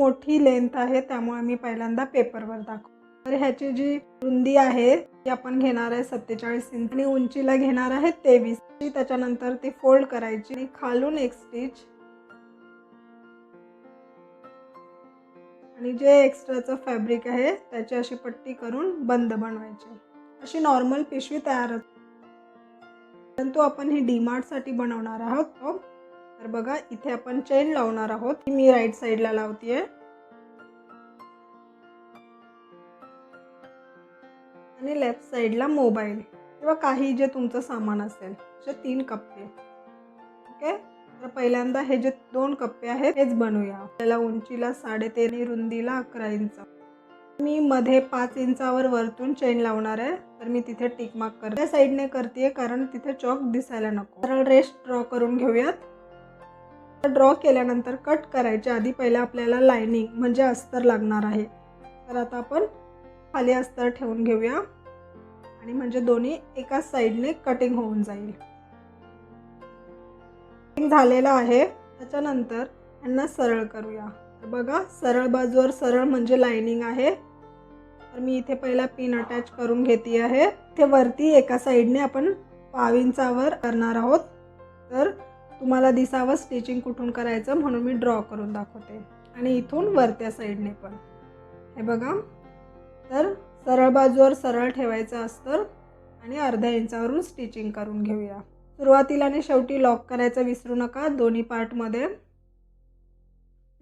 मोठी लेंथ आहे त्यामुळे मी पहिल्यांदा पेपरवर दाखव. तर ह्याची जी रुंदी आहे ती आपण घेणार आहे सत्तेचाळीस इंच आणि उंचीला घेणार आहे तेवीस त्याच्यानंतर ती फोल्ड करायची आणि खालून एक स्टिच आणि जे एक्स्ट्राचं फॅब्रिक आहे त्याची अशी पट्टी करून बंद बनवायची. अशी नॉर्मल पिशवी तयार परंतु आपण ही डीमार्टसाठी बनवणार आहोत तर बघा इथे आपण चेन लावणार आहोत. मी राईट साईडला लावतीये. आणि लेफ्ट साईडला मोबाईल किंवा काही जे तुमचं सामान असेल असे तीन कप्पे. ओके तर पहिल्यांदा हे जे दोन कप्पे आहेत हेच बनवूया. आपल्याला उंचीला साडेतेर आणि रुंदीला अकरा इंच. मी मध्ये पाच इंचावर वरतून चेन लावणार आहे. तर मी तिथे टिकमार्क करते. त्या साईडने करते कारण तिथे चॉक दिसायला नको. सरळ रेस्ट ड्रॉ करून घेऊयात. ड्रॉ केल्यानंतर कट करायच्या आधी पहिले आपल्याला लायनिंग म्हणजे अस्तर लागणार आहे. तर आता आपण खाली अस्तर ठेवून घेऊया. आणि म्हणजे दोन्ही एकाच साईडने कटिंग होऊन जाईल. झालेलं आहे. त्याच्यानंतर यांना सरळ करूया. तर बघा सरळ बाजूवर सरळ म्हणजे लाइनिंग आहे. तर मी इथे पहिला पिन अटॅच करून घेते आहे. इथे वरती एका साईडने आपण पाव इंचावर करणार आहोत. तर तुम्हाला दिसावं स्टिचिंग कुठून करायचं म्हणून मी ड्रॉ करून दाखवते. आणि इथून वरत्या साईडने पण. हे बघा. तर सरळ बाजूवर सरळ ठेवायचं असतं आणि अर्ध्या इंचावरून स्टिचिंग करून घेऊया. सुरुवातीला आणि शेवटी लॉक करायचं विसरू नका. दोन्ही पार्टमध्ये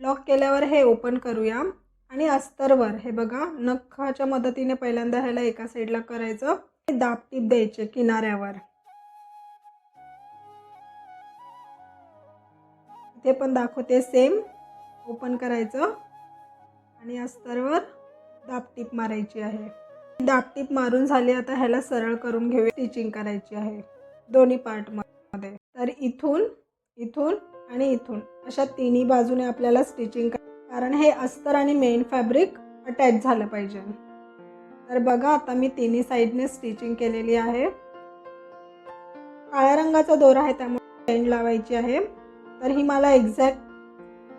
लॉक केल्यावर हे ओपन करूया. आणि अस्तरवर हे बघा नखाच्या मदतीने पहिल्यांदा ह्याला एका साईडला करायचं. दाब टीप द्यायचे किनाऱ्यावर. इथे पण दाखवते. सेम ओपन करायचं. आणि अस्तरवर दापटीप मारायची आहे. दापटीप मारून झाली आता ह्याला सरळ करून घेऊया. स्टिचिंग करायची आहे. दोन्ही पार्टमध्ये तर इथून इथून आणि इथून. अशा तिन्ही बाजूने आपल्याला स्टिचिंग कारण हे अस्तर आणि मेन फॅब्रिक अटॅच झालं पाहिजे. तर बघा आता मी तिन्ही साईडने स्टिचिंग केलेली आहे. काळ्या रंगाचा दोरा आहे त्यामुळे चैन लावायची आहे. तर ही मला एक्झॅक्ट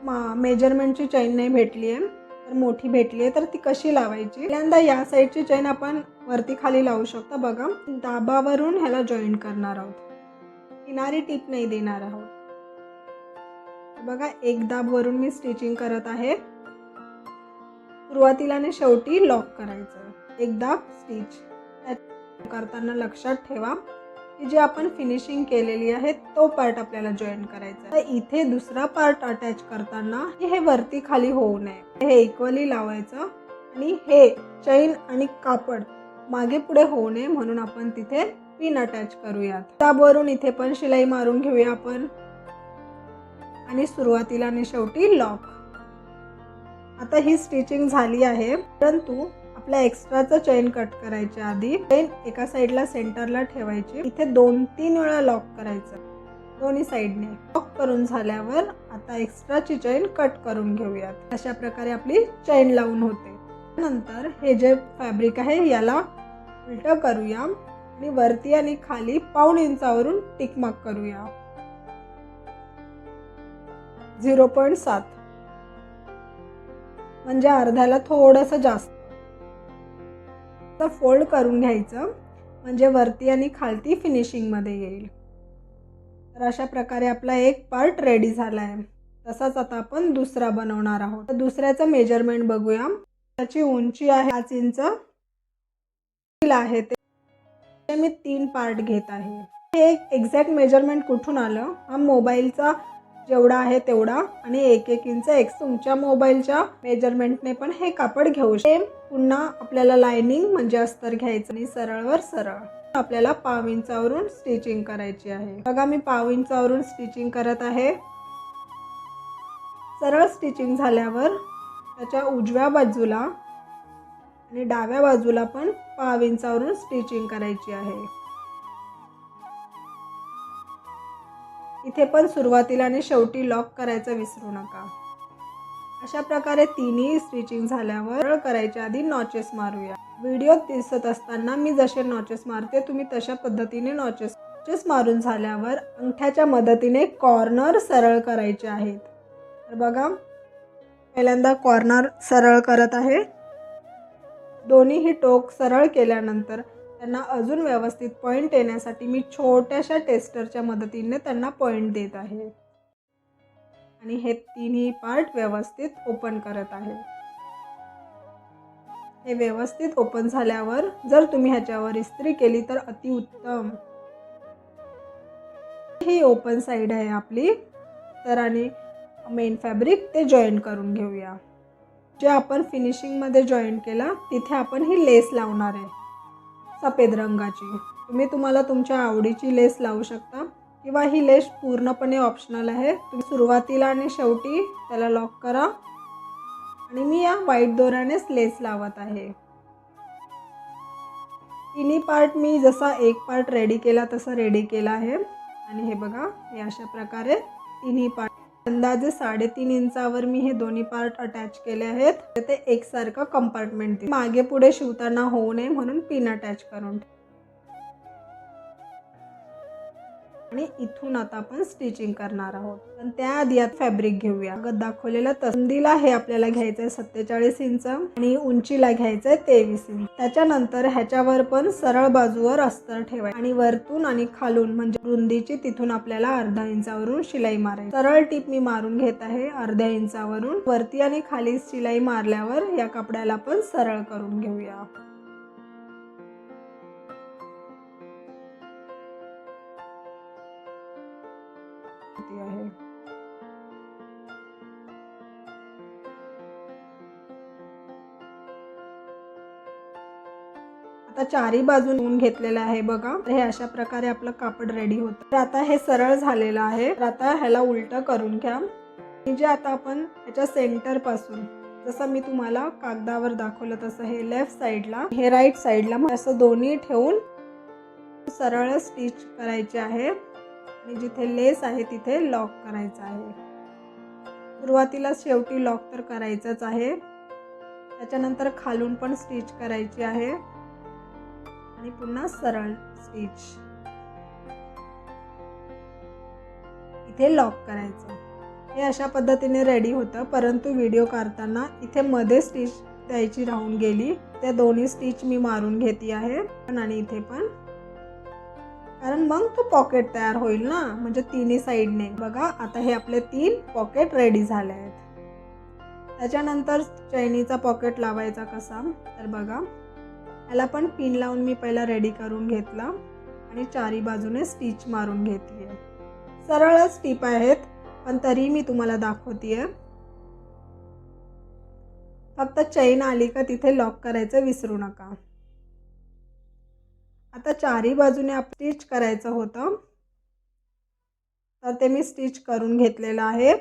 मा मेजरमेंटची चैन नाही भेटली आहे. तर मोठी भेटली आहे. तर ती कशी लावायची? पहिल्यांदा या साईडची चैन आपण वरती खाली लावू शकतो बघा. दाबावरून ह्याला जॉईन करणार आहोत. किनारी टीप नाही देणार आहोत. बघा एक दाब वरून मी स्टिचिंग करत आहे. सुरुवातीला आणि शेवटी लॉक करायचं. एक दाब स्टिच करताना लक्षात ठेवा. जे आपण फिनिशिंग केलेली आहे तो पार्ट आपल्याला जॉईन करायचा तर इथे दुसरा पार्ट अटॅच करताना हे वरती खाली होऊ नये. हे इक्वली लावायचं आणि हे चैन आणि कापड मागे पुढे होऊ नये म्हणून आपण तिथे पिन अटॅच करूयात. त्यावरून इथे पण शिलाई मारून घेऊया आपण. आणि सुरुवातीला आणि शेवटी लॉक आता ही स्टिचिंग झाली आहे. परंतु आपल्या एक्स्ट्राचा चेन कट करायच्या आधी चेन एका साईडला सेंटरला ठेवायची. इथे दोन तीन वेळा लॉक करायचं. दोन्ही साईडने लॉक करून झाल्यावर आता एक्स्ट्राची चैन कट करून घेऊयात. अशा प्रकारे आपली चैन लावून होते. नंतर हे जे फॅब्रिक आहे याला उलट करूया आणि वरती आणि खाली पाऊण इंचावरून टिकमाक करूया. झिरो पॉईंट सात. म्हणजे अर्ध्याला थोडंसं जास्त. फोल्ड करून घ्यायचं. म्हणजे वरती आणि खालती फिनिशिंगमध्ये येईल. तर अशा प्रकारे आपला एक पार्ट रेडी झाला आहे तसाच आता आपण दुसरा बनवणार आहोत. तर दुसऱ्याचं मेजरमेंट बघूया. त्याची उंची आहे पाच इंच. आहे ते. मी तीन पार्ट घेत आहे. हे एक एक्झॅक्ट मेजरमेंट कुठून आलं? हा मोबाईलचा जेवढा आहे तेवढा आणि एक एक इंच एक तुमच्या मोबाईलच्या मेजरमेंटने पण हे कापड घेऊ सेम पुन्हा आपल्याला लाइनिंग म्हणजे अस्तर घ्यायचं आणि सरळवर सरळ. आपल्याला पाव इंचावरून स्टिचिंग करायची आहे. बघा मी पाव इंचावरून स्टिचिंग करत आहे. सरळ स्टिचिंग झाल्यावर त्याच्या उजव्या बाजूला आणि डाव्या बाजूला पण पाव इंचावरून स्टिचिंग करायची आहे. इथे पण सुरुवातीला आणि शेवटी लॉक करायचं विसरू नका. अशा प्रकारे तिन्ही स्टिचिंग झाल्यावर करायच्या आधी नॉचेस मारूया. व्हिडिओ दिसत असताना मी जसे नॉचेस मारते तुम्ही तशा पद्धतीने नॉचेस नॉचेस मारून झाल्यावर अंगठ्याच्या मदतीने कॉर्नर सरळ करायचे आहेत. तर बघा पहिल्यांदा कॉर्नर सरळ करत आहे. दोन्हीही टोक सरळ केल्यानंतर त्यांना अजून व्यवस्थित पॉईंट येण्यासाठी मी छोट्याशा टेस्टरच्या मदतीने त्यांना पॉईंट देत आहे. आणि हे तिन्ही पार्ट व्यवस्थित ओपन करत आहे. हे व्यवस्थित ओपन झाल्यावर जर तुम्ही ह्याच्यावर इस्त्री केली तर अतिउत्तम ही ओपन साईड आहे आपली. तर आणि मेन फॅब्रिक ते जॉईन करून घेऊया. जे आपण फिनिशिंगमध्ये जॉईन केला तिथे आपण ही लेस लावणार आहे. सफेद रंगाची. तुम्ही तुम्हाला तुमच्या आवडीची लेस लावू शकता. किंवा ही लेस पूर्णपणे ऑप्शनल आहे. तुम्ही सुरुवातीला आणि शेवटी त्याला लॉक करा. आणि मी या व्हाईट दोऱ्यानेच लेस लावत आहे. तिन्ही पार्ट मी जसा एक पार्ट रेडी केला तसा रेडी केला आहे. आणि हे बघा हे अशा प्रकारे तिन्ही पार्ट अंदाजे साडेतीन इंचावर मी हे दोन्ही पार्ट अटॅच केले आहेत. ते एकसारखं कंपार्टमेंट मागे पुढे शिवताना होऊ नये म्हणून पिन अटॅच करून आणि इथून आता आपण स्टिचिंग करणार आहोत. पण त्याआधी आता फॅब्रिक घेऊया. अगं दाखवलेलं तंदीला हे आपल्याला घ्यायचं आहे सत्तेचाळीस इंच आणि उंचीला घ्यायचं आहे तेवीस इंच. त्याच्यानंतर ह्याच्यावर पण सरळ बाजूवर अस्तर ठेवायचं. आणि वरतून आणि खालून म्हणजे रुंदीची तिथून आपल्याला अर्धा इंचावरून शिलाई मारायची. सरळ टीप मी मारून घेत आहे अर्ध्या इंचावरून. वरती आणि खाली शिलाई मारल्यावर या कपड्याला पण सरळ करून घेऊया. माहिती आहे. आता चारी बाजून ऊन घेतलेलं आहे बघा. हे अशा प्रकारे आपलं कापड रेडी होतं. तर आता हे सरळ झालेलं आहे. तर आता ह्याला उलट करून घ्या. जे आता आपण ह्याच्या सेंटरपासून जसं मी तुम्हाला कागदावर दाखवलं तसं हे लेफ्ट साईडला हे राईट साईडला असं दोन्ही ठेवून सरळ स्टिच करायचे आहे. आणि जिथे लेस आहे तिथे लॉक करायचं आहे. सुरुवातीला शेवटी लॉक तर करायचंच आहे. त्याच्यानंतर खालून पण स्टिच करायची आहे. आणि पुन्हा सरळ स्टिच. इथे लॉक करायचं. हे अशा पद्धतीने रेडी होतं परंतु व्हिडिओ काढताना इथे मध्ये स्टिच द्यायची राहून गेली. त्या दोन्ही स्टिच मी मारून घेते आहे. पण आणि इथे पण कारण मग तो पॉकेट तयार होईल ना. म्हणजे तिन्ही साईडने बघा आता हे आपले तीन पॉकेट रेडी झाले आहेत त्याच्यानंतर चैनीचा पॉकेट लावायचा कसा? तर बघा. याला पण पिन लावून मी पहिला रेडी करून घेतला. आणि चारी बाजूने स्टिच मारून घेतली आहे. सरळच टीप आहेत पण तरी मी तुम्हाला दाखवते फक्त चैन आली का तिथे लॉक करायचं विसरू नका. आता चारी बाजूने आप स्टिच करायचं होतं. तर ते मी स्टिच करून घेतलेलं आहे.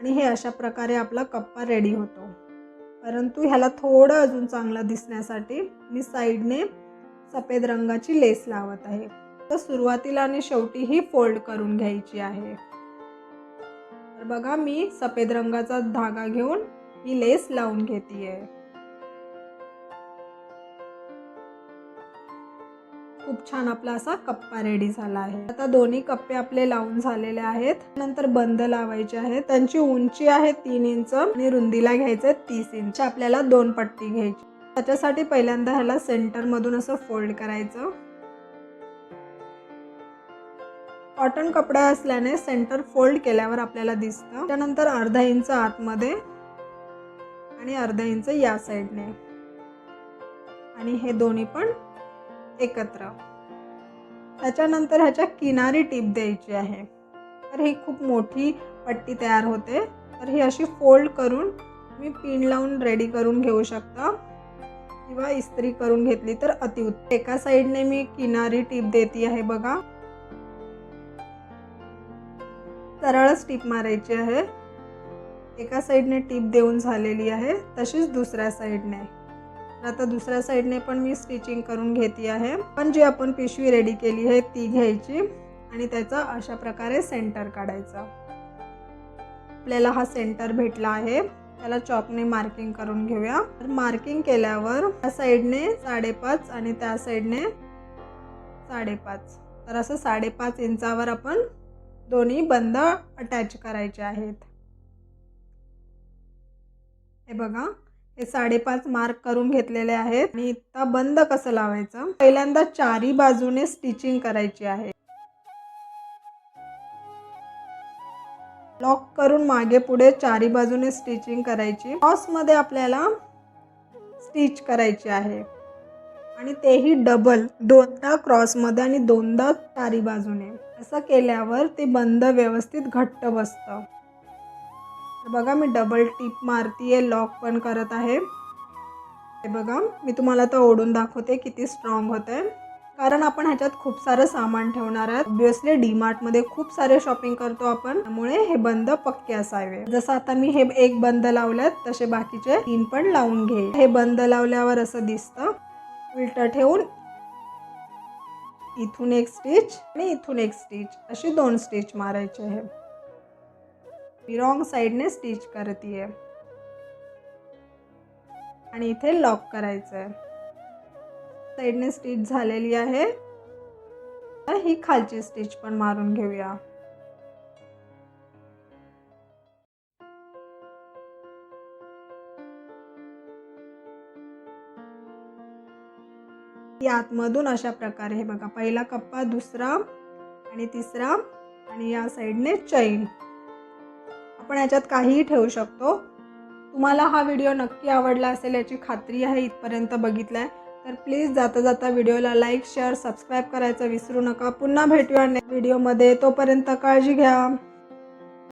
आणि हे अशा प्रकारे आपला कप्पा रेडी होतो. परंतु ह्याला थोडं अजून चांगलं दिसण्यासाठी मी साईडने सफेद रंगाची लेस लावत आहे. तर सुरुवातीला आणि शेवटी ही फोल्ड करून घ्यायची आहे. तर बघा मी सफेद रंगाचा धागा घेऊन ही लेस लावून घेते आहे खूप छान आपला असा कप्पा रेडी झाला आहे. आता दोन्ही कप्पे आपले लावून झालेले आहेत. नंतर बंद लावायचे आहेत. त्यांची उंची आहे तीन इंच आणि रुंदीला घ्यायचं तीस इंच. आपल्याला दोन पट्टी घ्यायची. त्याच्यासाठी पहिल्यांदा ह्याला सेंटर मधून असं फोल्ड करायचं. कॉटन कपडा असल्याने सेंटर फोल्ड केल्यावर आपल्याला दिसतं. त्यानंतर अर्धा इंच आतमध्ये आणि अर्धा इंच या साईडने आणि हे दोन्ही पण एकत्र. त्याच्यानंतर ह्याच्या किनारी टीप द्यायची आहे. तर ही खूप मोठी पट्टी तयार होते. तर ही अशी फोल्ड करून तुम्ही पिन लावून रेडी करून घेऊ शकता. किंवा इस्त्री करून घेतली तर अतिउत्तम. एका साईडने मी किनारी टीप देते आहे बघा. सरळच टीप मारायची आहे. एका साईडने टीप देऊन झालेली आहे. तशीच दुसऱ्या साईडने आता दुसऱ्या साईडने पण मी स्टिचिंग करून घेते आहे. पण जी आपण पिशवी रेडी केली आहे ती घ्यायची आणि त्याचा अशा प्रकारे सेंटर काढायचा. आपल्याला हा सेंटर भेटला आहे. त्याला चॉकने मार्किंग करून घेऊया. तर मार्किंग केल्यावर त्या साईडने साडेपाच आणि त्या साईडने साडेपाच. तर असं साडेपाच इंचावर आपण दोन्ही बंद अटॅच करायचे आहेत. हे बघा. हे साडेपाच मार्क करून घेतलेले आहेत. आणि इथं बंद कसं लावायचं? पहिल्यांदा चारी बाजूने स्टिचिंग करायची आहे. लॉक करून मागे पुढे चारी बाजूने स्टिचिंग करायची. मध्ये आपल्याला स्टिच करायची आहे. आणि तेही डबल दोनदा क्रॉसमध्ये आणि दोनदा चारी बाजूने. असं केल्यावर ते बंद व्यवस्थित घट्ट बसतं. तर बघा मी डबल टिप मारतीये लॉक पण करत आहे. हे बघा मी तुम्हाला तर ओढून दाखवते किती स्ट्रॉंग होते कारण आपण ह्याच्यात खूप सारं सामान ठेवणार आहे ऑब्विसली डीमार्टमध्ये खूप सारे शॉपिंग करतो आपण. त्यामुळे हे बंद पक्के असावे. जसं आता मी हे एक बंद लावलेत तसे बाकीचे तीन पण लावून घे हे बंद लावल्यावर असं दिसतं. उलट ठेवून इथून एक स्टिच आणि इथून एक स्टिच अशी दोन स्टिच मारायचे आहे मी रॉंग साईडने स्टिच करते आणि इथे लॉक करायचं आहे साईडने स्टिच झालेली आहे. ही खालची स्टिच पण मारून घेऊया. आतमधून अशा प्रकारे हे बघा पहिला कप्पा दुसरा आणि तिसरा आणि या साईडने चैन आपण याच्यात काहीही ठेवू शकतो. तुम्हाला हा व्हिडिओ नक्की आवडला असेल याची खात्री आहे इथपर्यंत बघितलाय. तर प्लीज जाता जाता व्हिडिओला लाईक शेअर सबस्क्राईब करायचं विसरू नका. पुन्हा भेटूया नेक्स्ट व्हिडिओमध्ये तोपर्यंत काळजी घ्या.